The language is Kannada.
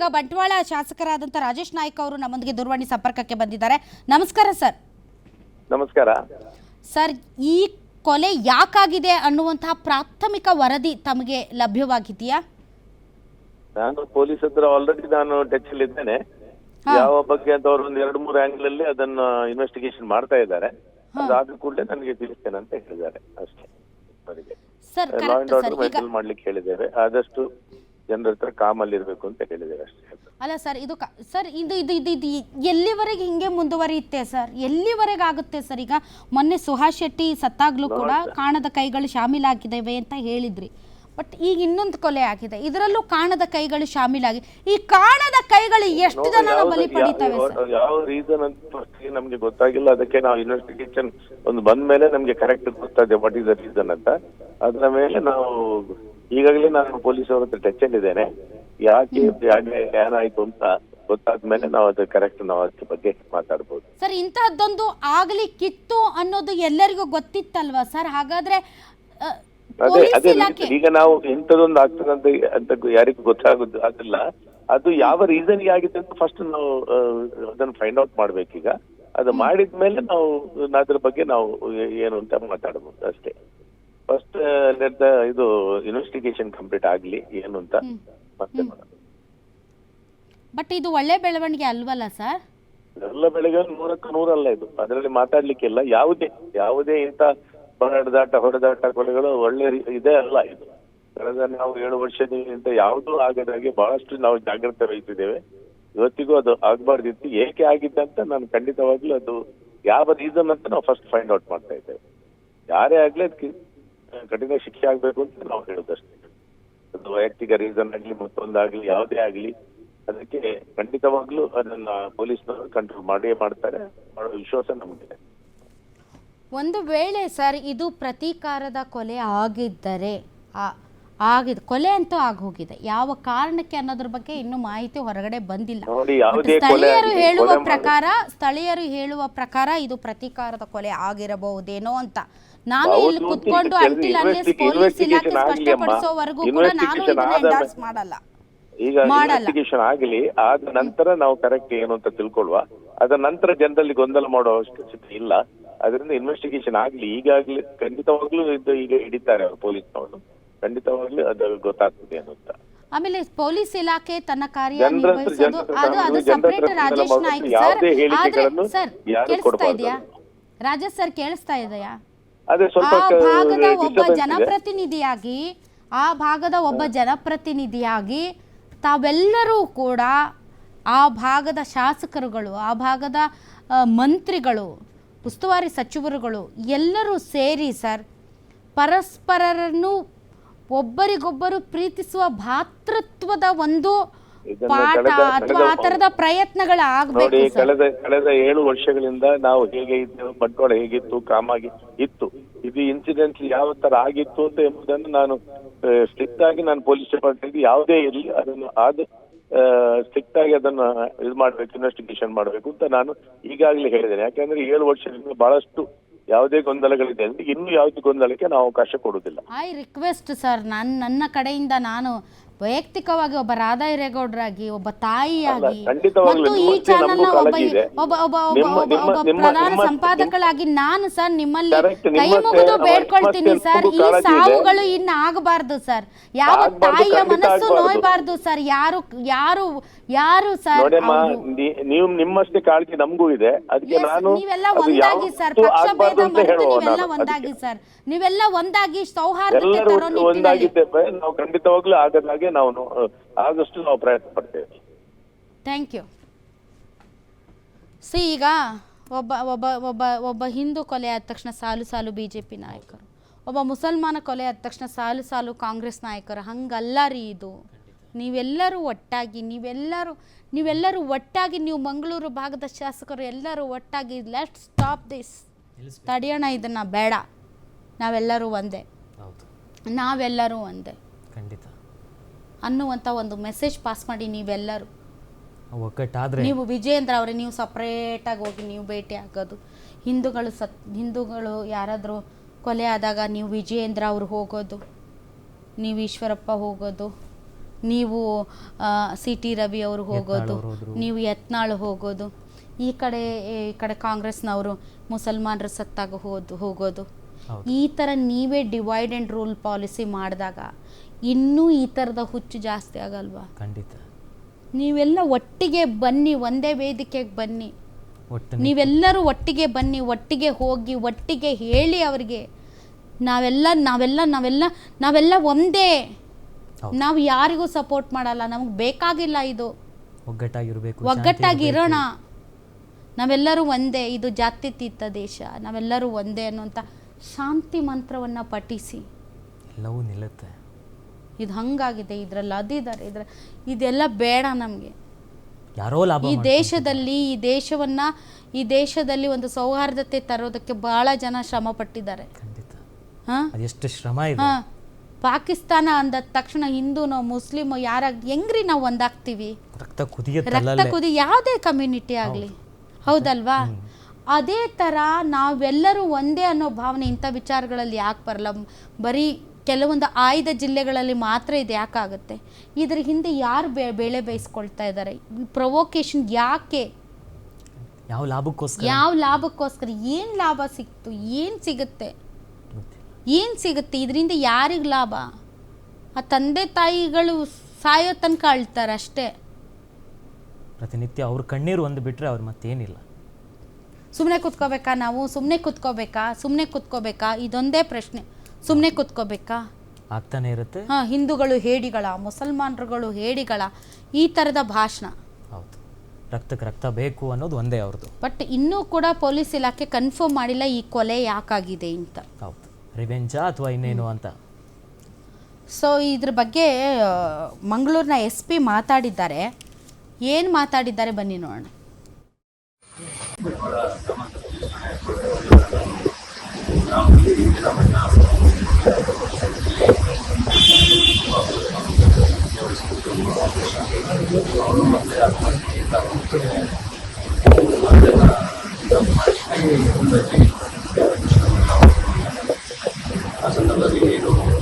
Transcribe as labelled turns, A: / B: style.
A: ಈಗ ಬಂಟ್ವಾಳ ಶಾಸಕರಾದಂಥ ರಾಜೇಶ್ ನಾಯ್ಕ ಅವರು ನಮ್ಮೊಂದಿಗೆ ದೂರವಾಣಿ ಸಂಪರ್ಕಕ್ಕೆ ಬಂದಿದ್ದಾರೆ. ನಮಸ್ಕಾರ ಸರ್.
B: ನಮಸ್ಕಾರ.
A: ಸರ್ ಈ ಕೊಲೆ ಯಾಕಾಗಿದೆ ಅನ್ನುವಂತಹ ಪ್ರಾಥಮಿಕ ವರದಿ ತಮಗೆ ಲಭ್ಯವಾಗಿದೆಯಾ?
B: ನಾನು ಪೊಲೀಸ್ ಹತ್ರ ಆಲ್ರೆಡಿ ನಾನು ಟಚ್ ಅಲ್ಲಿ ಇದ್ದೇನೆ. ಯಾವ ಬಗ್ಗೆ ಅಂತ ಅವರು ಒಂದು ಎರಡು ಮೂರು ಆಂಗಲ್ ಅಲ್ಲಿ ಅದನ್ನ ಇನ್ವೆಸ್ಟಿಗೇಷನ್ ಮಾಡ್ತಾ ಇದ್ದಾರೆ. ಅದಾದ ಕೂಡಲೇ ನನಗೆ ತಿಳಿಸ್ತೇನೆ ಅಂತ ಹೇಳಿದ್ದಾರೆ. ಅಷ್ಟೇ. ಅವರಿಗೆ.
A: Sir
B: law and order maintain ಮಾಡ್ಲಿಕ್ಕೆ ಹೇಳಿದ್ದೇವೆ ಆದಷ್ಟು ಜನರ ಹತ್ರ ಕಾಮಲ್ಲಿ ಇರಬೇಕು ಅಂತ ಹೇಳಿದ್ದೇವೆ ಅಷ್ಟೇ.
A: ಅಲ್ಲ ಸರ್ ಇದು ಕ- ಸರ್ ಇದು ಇದು ಇದು ಇದು ಎಲ್ಲಿವರೆಗೆ ಹಿಂಗೆ ಮುಂದುವರಿಯುತ್ತೆ ಸರ್? ಎಲ್ಲಿವರೆಗೆ ಆಗುತ್ತೆ ಸರ್ ಈಗ? ಮೊನ್ನೆ ಸುಹಾಸ್ ಶೆಟ್ಟಿ ಸತ್ತಾಗ್ಲೂ ಕೂಡ ಕಾಣದ ಕೈಗಳು ಶಾಮೀಲಾಗಿದ್ದಾವೆ ಅಂತ ಹೇಳಿದ್ರಿ. ಬಟ್ ಈಗ ಇನ್ನೊಂದು ಕೊಲೆ ಆಗಿದೆ. ಇದರಲ್ಲೂ ಕಾಣದ ಕೈಗಳು ಶಾಮೀಲಾಗಿ ಈ ಕಾಣದ ಕೈಗಳು ಎಷ್ಟು
B: ನೋಡಿ,
A: ಜನ
B: ಯಾವ್ದು-
A: ಬಲಿ ಪಡಿತವೆ
B: ಯಾವ-
A: ಸರ್
B: ಯಾವ ರೀಸನ್ ಅಂತ first ನಮ್ಗೆ ಗೊತ್ತಾಗಿಲ್ಲ. ಅದಕ್ಕೆ ನಾವು ಇನ್ವೆಸ್ಟಿಗೇಷನ್ ಒಂದು ಬಂದ ಮೇಲೆ ನಮ್ಗೆ ಕರೆಕ್ಟ್ ಗೊತ್ತಾಗಿದೆ ವಾಟ್ ಇಸ್ ದ ರೀಸನ್ ಅಂತ. ಅದರ ಮೇಲೆ ನಾವು ಈಗಾಗಲೇ ನಾನು ಪೊಲೀಸ್ ಅವ್ರ ಹತ್ರ ಟಚ್ ಅಲ್ಲಿದ್ದೇನೆ ಯಾಕೆ ಏನಾಯ್ತು ಅಂತ ಗೊತ್ತಾದ್ಮೇಲೆ ನಾವು ಅದ್ರ ಕರೆಕ್ಟ್ ನಾವು ಅದ್ರ ಬಗ್ಗೆ ಮಾತಾಡ್ಬೋದು.
A: ಸರ್ ಇಂತಹದ್ದೊಂದು ಆಗ್ಲಿಕ್ಕಿತ್ತು ಅನ್ನೋದು ಎಲ್ಲರಿಗೂ ಗೊತ್ತಿತ್ತಲ್ವಾ ಸರ್? ಹಾಗಾದ್ರೆ
B: ಅದೇ ಅದೇ ಈಗ ನಾವು ಇಂಥದೊಂದು ಆಗ್ತದೆ ಅಂತ ಅಂತ ಯಾರಿಗೂ ಗೊತ್ತಾಗುದು ಅದಿಲ್ಲ ಅದು ಯಾವ ರೀಸನ್ ಆಗಿದೆ ಅಂತ ಫಸ್ಟ್ ನಾವು ಅದನ್ನ ಫೈಂಡ್ ಔಟ್ ಮಾಡ್ಬೇಕೀಗ. ಅದು ಮಾಡಿದ್ಮೇಲೆ ನಾವು ಅದ್ರ ಬಗ್ಗೆ ನಾವು ಏನು ಅಂತ ಮಾತಾಡ್ಬೋದು ಅಷ್ಟೇ. ಫಸ್ಟ್ ಇದು ಇನ್ವೆಸ್ಟಿಗೇಷನ್ ಕಂಪ್ಲೀಟ್ ಆಗಲಿ ಏನು ಅಂತ ಮತ್ತೆ ನೋಡೋಣ.
A: ಬಟ್ ಇದು ಒಳ್ಳೆ ಬೆಳವಣಿಗೆ ಅಲ್ವಲ್ಲ ಸರ್
B: ಎಲ್ಲ ಬೆಳಗ್ಗೆ ನೂರಕ್ಕೆ ನೂರಲ್ಲ ಇದು. ಅದರಲ್ಲಿ ಮಾತಾಡ್ಲಿಕ್ಕಿಲ್ಲ. ಯಾವುದೇ ಯಾವುದೇ ಇಂಥ ಹೊಡೆದಾಟ ಹೊಡೆದಾಟ ಕೊಲೆಗಳು ಒಳ್ಳೆ ಇದೆ ಇದೇ ಅಲ್ಲ ಇದು. ಕಳೆದ ನಾವು ಏಳು ವರ್ಷದಿಂದ ಯಾವುದೂ ಆಗದಾಗೆ ಬಹಳಷ್ಟು ನಾವು ಜಾಗ್ರತೆ ವಹಿಸಿದ್ದೇವೆ. ಇವತ್ತಿಗೂ ಅದು ಆಗ್ಬಾರ್ದಿತ್ತು. ಏಕೆ ಆಗಿದೆ ಅಂತ ನಾನು ಖಂಡಿತವಾಗ್ಲೂ ಅದು ಯಾವ ರೀಸನ್ ಅಂತ ನಾವು ಫಸ್ಟ್ ಫೈಂಡ್ ಔಟ್ ಮಾಡ್ತಾ ಇದ್ದೇವೆ. ಯಾರೇ ಆಗ್ಲಿ ಅದಕ್ಕೆ ಕಠಿಣ ಶಿಕ್ಷೆ ಆಗ್ಬೇಕು ಅಂತ ನಾವು ಹೇಳುದಷ್ಟೇ. ಅದು ವೈಯಕ್ತಿಕ ರೀಸನ್ ಆಗ್ಲಿ, ಮತ್ತೊಂದಾಗ್ಲಿ, ಯಾವುದೇ ಆಗ್ಲಿ, ಅದಕ್ಕೆ ಖಂಡಿತವಾಗ್ಲೂ ಅದನ್ನ ಪೊಲೀಸ್ನವರು ಕಂಟ್ರೋಲ್ ಮಾಡೇ ಮಾಡ್ತಾರೆ ಮಾಡೋ ವಿಶ್ವಾಸ ನಮ್ಗಿದೆ.
A: ಒಂದು ವೇಳೆ ಸರ್, ಇದು ಪ್ರತೀಕಾರದ ಕೊಲೆ ಆಗಿದ್ದರೆ, ಆ- ಆಗಿದೆ. ಕೊಲೆ ಅಂತೂ ಆಗೋಗಿದೆ. ಯಾವ ಕಾರಣಕ್ಕೆ ಅನ್ನೋದ್ರ ಬಗ್ಗೆ ಇನ್ನು ಮಾಹಿತಿ ಹೊರಗಡೆ ಬಂದಿಲ್ಲ. ಸ್ಥಳೀಯರು ಹೇಳುವ ಪ್ರಕಾರ ಸ್ಥಳೀಯರು ಹೇಳುವ ಪ್ರಕಾರ ಇದು ಪ್ರತೀಕಾರದ ಕೊಲೆ ಆಗಿರಬಹುದೇನೋ ಅಂತ. ನಾನು ಇಲ್ಲಿ ಕುತ್ಕೊಂಡು ಅಂಟಿಲ್ ಅನ್ಲೆಸ್ ಪೊಲೀಸ್ ಇಲಾಖೆ ಸ್ಪಷ್ಟಪಡಿಸೋವರೆಗೂ ಕೂಡ ನಾನು
B: Investigation
A: ಇದನ್ನ ಎಂಡಾರ್ಸ್ ಮಾಡಲ್ಲ.
B: ಈಗ. ಇನ್ವೆಸ್ಟಿಗೇಷನ್ ಆಗಲಿ ಆದ ನಂತರ ನಾವು ಕರೆಕ್ಟ್ ಏನು ಅಂತ ತಿಳ್ಕೊಳ್ಳುವ. ಅದ ನಂತರ ಜನರಲ್ಲಿ ಗೊಂದಲ ಮಾಡೋ ಅವಶ್ಯಕತೆ ಇಲ್ಲ. ಅದರಿಂದ ಇನ್ವೆಸ್ಟಿಗೇಷನ್ ಆಗ್ಲಿ ಈಗಾಗ್ಲಿ ಖಂಡಿತವಾಗ್ಲೂ ಇದು ಈಗ ಹಿಡಿತಾರೆ ಅವರು ಪೊಲೀಸ್ನವರು ಖಂಡಿತವಾಗ್ಲೂ ಅದು ಗೊತ್ತಾಗ್ತದೆ ಏನು ಅಂತ
A: ಆಮೇಲೆ ಪೊಲೀಸ್ ಇಲಾಖೆ ತನ್ನ ಕಾರ್ಯ ನಿರ್ವಹಿಸೋದು ಅದು ಅದು ಸಪರೇಟ್ ರಾಜೇಶ್ ನಾಯ್ಕ್ ಸರ್ ಆದ್ರೆ ಸರ್ ಕೇಳಿಸ್ತಾ ಇದೆಯಾ? ರಾಜೇಶ್ ಸರ್ ಕೇಳಿಸ್ತಾ ಇದೆಯಾ? ಆ ಭಾಗದ ಒಬ್ಬ ಜನಪ್ರತಿನಿಧಿಯಾಗಿ ಆ ಭಾಗದ ಒಬ್ಬ ಜನಪ್ರತಿನಿಧಿಯಾಗಿ ತಾವೆಲ್ಲರೂ ಕೂಡ ಆ ಭಾಗದ ಶಾಸಕರುಗಳು ಆ ಭಾಗದ ಮಂತ್ರಿಗಳು ಉಸ್ತುವಾರಿ ಸಚಿವರುಗಳು ಎಲ್ಲರೂ ಸೇರಿ ಸರ್ ಪರಸ್ಪರರನ್ನು ಒಬ್ಬರಿಗೊಬ್ಬರು ಪ್ರೀತಿಸುವ ಭಾತೃತ್ವದ ಒಂದು ಪಾಠ ಅಥವಾ ಆ ತರದ ಪ್ರಯತ್ನಗಳ
B: ನೋಡಿ
A: ಆಗ್ಬೇಕು ಸರ್.
B: ಕಳೆದ ಕಳೆದ ಏಳು ವರ್ಷಗಳಿಂದ ನಾವು ಹೇಗೆ ಇದ್ದೇವೆ ಬಂಟ್ವಾಳ ಹೇಗಿತ್ತು ಕಾಮಾಗಿ ಇತ್ತು ಇದು ಇನ್ಸಿಡೆಂಟ್ ಯಾವ ತರ ಆಗಿತ್ತು ಅಂತ ಎಂಬುದನ್ನು ನಾನು ಸ್ಟ್ರಿಕ್ಟ್ ಆಗಿ ನಾನು ಪೊಲೀಸ್ ಡಿಪಾರ್ಟ್ಮೆಂಟ್ ಯಾವುದೇ ಇರಲಿ ಅದನ್ನು ಆದ ಸ್ಟ್ರಿಕ್ಟ್ ಆಗಿ ಅದನ್ನ ಇದು ಮಾಡ್ಬೇಕು ಇನ್ವೆಸ್ಟಿಗೇಷನ್ ಮಾಡ್ಬೇಕು ಅಂತ ನಾನು ಈಗಾಗಲೇ ಹೇಳಿದ್ದೇನೆ. ಯಾಕಂದ್ರೆ ಏಳು ವರ್ಷದಿಂದ ಬಹಳಷ್ಟು ಯಾವುದೇ ಗೊಂದಲಗಳಿದೆ ಅಂದ್ರೆ ಇನ್ನು ಯಾವುದೇ ಗೊಂದಲಕ್ಕೆ ನಾವು ಅವಕಾಶ ಕೊಡುವುದಿಲ್ಲ.
A: ಐ ರಿಕ್ವೆಸ್ಟ್ ಸರ್ ನನ್ನ ನನ್ನ ಕಡೆಯಿಂದ ನಾನು ವೈಯಕ್ತಿಕವಾಗಿ ಒಬ್ಬ ರಾಧಾ ಹಿರೇಗೌಡರಾಗಿ ಒಬ್ಬ ತಾಯಿಯಾಗಿ ಮತ್ತು ಈ ಚಾನೆಲ್ನ ಒಬ್ಬ ಒಬ್ಬ ಒಬ್ಬ ಒಬ್ಬ ಪ್ರಧಾನ ಸಂಪಾದಕಳಾಗಿ ನಾನು ಸರ್ ನಿಮ್ಮಲ್ಲಿ ಕೈ ಮುಗಿದು ಬೇಡ್ಕೊಳ್ತೀನಿ ಸರ್. ಈ. ಸಾವುಗಳು ಇನ್ನ ಆಗಬಾರ್ದು ಸರ್. ಯಾವ ತಾಯಿಯ ಮನಸ್ಸು ನೋಯ್ಬಾರ್ದು ಸರ್. ಯಾರು ಯಾರು ಯಾರು ಸರ್
B: ನೀವು ನಿಮ್ಮಷ್ಟೇ ಕಾಳಜಿ ನಮಗೂ ಇದೆ. ಅದಕ್ಕೆ ನಾನು
A: ನೀವೆಲ್ಲ ಒಂದಾಗಿ ಸರ್. ಪಕ್ಷ ಭೇದ ಮರೆತು ನೀವೆಲ್ಲ ಒಂದಾಗಿ. ಸರ್. ನೀವೆಲ್ಲ ಒಂದಾಗಿ ಸೌಹಾರ್ದತೆ ತರೋ ನಿಟ್ಟಿನಲ್ಲಿ.
B: ನಾವು ಖಂಡಿತವಾಗ್ಲೂ ಆಗದಾಗೆ ನಾವು ಆದಷ್ಟು ನಾವು ಪ್ರಯತ್ನ ಪಡ್ತೇವೆ.
A: ಥ್ಯಾಂಕ್ ಯು ಸಿ ಈಗ ಒಬ್ಬ ಒಬ್ಬ ಒಬ್ಬ ಒಬ್ಬ ಹಿಂದೂ ಕೊಲೆ ಆದ ತಕ್ಷಣ ಸಾಲು ಸಾಲು ಬಿ ಜೆ ಪಿ ನಾಯಕರು. ಒಬ್ಬ ಮುಸಲ್ಮಾನ ಕೊಲೆ ಆದ ತಕ್ಷಣ ಸಾಲು ಸಾಲು ಕಾಂಗ್ರೆಸ್ ನಾಯಕರು. ಹಂಗಲ್ಲ ರೀ ಇದು. ನೀವೆಲ್ಲರೂ ಒಟ್ಟಾಗಿ ನೀವೆಲ್ಲರೂ ನೀವೆಲ್ಲರೂ ಒಟ್ಟಾಗಿ ನೀವು ಮಂಗಳೂರು ಭಾಗದ ಶಾಸಕರು ಎಲ್ಲರೂ ಒಟ್ಟಾಗಿ ಲೆಟ್ ಸ್ಟಾಪ್ ದಿಸ್ ತಡೆಯೋಣ ಇದನ್ನು ಬೇಡ. ನಾವೆಲ್ಲರೂ ಒಂದೇ.
C: ಹೌದು.
A: ನಾವೆಲ್ಲರೂ ಒಂದೇ.
C: ಖಂಡಿತ.
A: ಅನ್ನುವಂಥ ಒಂದು ಮೆಸೇಜ್ ಪಾಸ್ ಮಾಡಿ ನೀವೆಲ್ಲರೂ.
C: ಒಗ್ಗಟ್ಟಾದ್ರೆ
A: ನೀವು ವಿಜಯೇಂದ್ರ ಅವರೇ ನೀವು ಸಪ್ರೇಟಾಗಿ ಹೋಗಿ ನೀವು ಭೇಟಿ ಆಗೋದು. ಹಿಂದೂಗಳು ಸತ್ ಹಿಂದೂಗಳು ಯಾರಾದರೂ ಕೊಲೆ ಆದಾಗ ನೀವು ವಿಜಯೇಂದ್ರ ಅವ್ರು ಹೋಗೋದು ನೀವು ಈಶ್ವರಪ್ಪ ಹೋಗೋದು ನೀವು ಸಿ ಟಿ ರವಿ ಅವರು ಹೋಗೋದು ನೀವು ಯತ್ನಾಳ್ ಹೋಗೋದು ಈ ಕಡೆ ಈ ಕಡೆ ಕಾಂಗ್ರೆಸ್ನವರು ಮುಸಲ್ಮಾನರು ಸತ್ತಾಗ ಹೋದು ಹೋಗೋದು. ಈ ಥರ ನೀವೇ ಡಿವೈಡ್ ಆ್ಯಂಡ್ ರೂಲ್ ಪಾಲಿಸಿ ಮಾಡಿದಾಗ ಇನ್ನೂ ಈ ಥರದ ಹುಚ್ಚು ಜಾಸ್ತಿ ಆಗಲ್ವಾ?
C: ಖಂಡಿತ.
A: ನೀವೆಲ್ಲ ಒಟ್ಟಿಗೆ ಬನ್ನಿ ಒಂದೇ ವೇದಿಕೆಗೆ ಬನ್ನಿ. ನೀವೆಲ್ಲರೂ ಒಟ್ಟಿಗೆ ಬನ್ನಿ ಒಟ್ಟಿಗೆ ಹೋಗಿ ಒಟ್ಟಿಗೆ ಹೇಳಿ ಅವರಿಗೆ. ನಾವೆಲ್ಲ ನಾವೆಲ್ಲ ನಾವೆಲ್ಲ ನಾವೆಲ್ಲ ಒಂದೇ. ನಾವು ಯಾರಿಗೂ ಸಪೋರ್ಟ್ ಮಾಡಲ್ಲ ನಮಗೆ ಬೇಕಾಗಿಲ್ಲ ಇದು.
C: ಒಗ್ಗಟ್ಟಾಗಿರಬೇಕು
A: ಒಗ್ಗಟ್ಟಾಗಿ ಇರೋಣ. ನಾವೆಲ್ಲರೂ ಒಂದೇ ಇದು ಜಾತ್ಯತೀತ ದೇಶ. ನಾವೆಲ್ಲರೂ ಒಂದೇ ಅನ್ನುವಂಥ ಶಾಂತಿ ಮಂತ್ರವನ್ನು ಪಠಿಸಿ.
C: ಎಲ್ಲವೂ ನಿಲ್ಲುತ್ತೆ.
A: ಇದು ಹಂಗಾಗಿದೆ ಇದರಲ್ಲಿ ಅದಿದ್ದಾರೆ ಇದ್ರ ಇದೆಲ್ಲ ಬೇಡ ನಮಗೆ.
C: ಯಾರೋ ಲಾಭ
A: ಈ ದೇಶದಲ್ಲಿ ಈ ದೇಶವನ್ನ ಈ ದೇಶದಲ್ಲಿ ಒಂದು ಸೌಹಾರ್ದತೆ ತರೋದಕ್ಕೆ ಬಹಳ ಜನ ಶ್ರಮ ಪಟ್ಟಿದ್ದಾರೆ.
C: ಖಂಡಿತ.
A: ಹಾ?
C: ಅದೆಷ್ಟು ಶ್ರಮ ಇದೆ.
A: ಹಾ. ಪಾಕಿಸ್ತಾನ ಅಂದ ತಕ್ಷಣ ಹಿಂದೂನೋ ಮುಸ್ಲಿಮೋ ಯಾರಾಗ ಹೆಂಗ್ರಿ ನಾವು ಒಂದಾಗ್ತೀವಿ?
C: ರಕ್ತ
A: ರಕ್ತ. ಕುದಿ ಯಾವುದೇ ಕಮ್ಯುನಿಟಿ ಆಗಲಿ. ಹೌದಲ್ವಾ? ಅದೇ ಥರ ನಾವೆಲ್ಲರೂ ಒಂದೇ ಅನ್ನೋ ಭಾವನೆ ಇಂಥ ವಿಚಾರಗಳಲ್ಲಿ ಯಾಕೆ ಬರಲ್ಲ ಬರೀ ಕೆಲವೊಂದು ಆಯ್ದ ಜಿಲ್ಲೆಗಳಲ್ಲಿ ಮಾತ್ರ ಇದು ಯಾಕಾಗುತ್ತೆ? ಇದ್ರ ಹಿಂದೆ ಯಾರು ಬೆ ಬೆಳೆ ಬೇಯಿಸ್ಕೊಳ್ತಾ ಇದ್ದಾರೆ ಪ್ರೊವೊಕೇಶನ್ ಯಾಕೆ?
C: ಯಾವ ಲಾಭಕ್ಕೋಸ್ಕರ?
A: ಯಾವ ಲಾಭಕ್ಕೋಸ್ಕರ? ಏನು ಲಾಭ ಸಿಕ್ತು? ಏನು ಸಿಗುತ್ತೆ. ಏನು ಸಿಗುತ್ತೆ? ಇದರಿಂದ ಯಾರಿಗೆ ಲಾಭ? ಆ ತಂದೆ ತಾಯಿಗಳು ಸಾಯೋ ತನಕ ಅಳ್ತಾರೆ ಅಷ್ಟೇ.
C: ಪ್ರತಿನಿತ್ಯ ಅವ್ರ ಕಣ್ಣೀರು ಒಂದು ಬಿಟ್ಟರೆ ಅವ್ರು ಮತ್ತೇನಿಲ್ಲ.
A: ಸುಮ್ಮನೆ ಕುತ್ಕೋಬೇಕಾ ನಾವು? ಸುಮ್ಮನೆ ಕುತ್ಕೋಬೇಕಾ? ಸುಮ್ಮನೆ ಕುತ್ಕೋಬೇಕಾ? ಇದೊಂದೇ ಪ್ರಶ್ನೆ. ಸುಮ್ಮನೆ ಕುತ್ಕೋಬೇಕಾ?
C: ಆಗ್ತಾನೆ ಇರುತ್ತೆ.
A: ಹಾಂ ಹಿಂದೂಗಳು ಹೇಡಿಗಳ ಮುಸಲ್ಮಾನರುಗಳು ಹೇಡಿಗಳ ಈ ಥರದ ಭಾಷಣ.
C: ಹೌದು. ರಕ್ತಕ್ಕೆ ರಕ್ತ ಬೇಕು ಅನ್ನೋದು ಒಂದೇ ಅವ್ರದ್ದು.
A: ಬಟ್ ಇನ್ನೂ ಕೂಡ ಪೊಲೀಸ್ ಇಲಾಖೆ ಕನ್ಫರ್ಮ್ ಮಾಡಿಲ್ಲ ಈ ಕೊಲೆ ಯಾಕಾಗಿದೆ ಅಂತ.
C: ಹೌದು. ರಿವೆಂಜಾ ಅಥವಾ ಇನ್ನೇನು ಅಂತ?
A: ಸೊ ಇದ್ರ ಬಗ್ಗೆ ಮಂಗಳೂರಿನ ಎಸ್ ಪಿ ಮಾತಾಡಿದ್ದಾರೆ. ಏನು ಮಾತಾಡಿದ್ದಾರೆ ಬನ್ನಿ ನೋಡೋಣ. Gracias.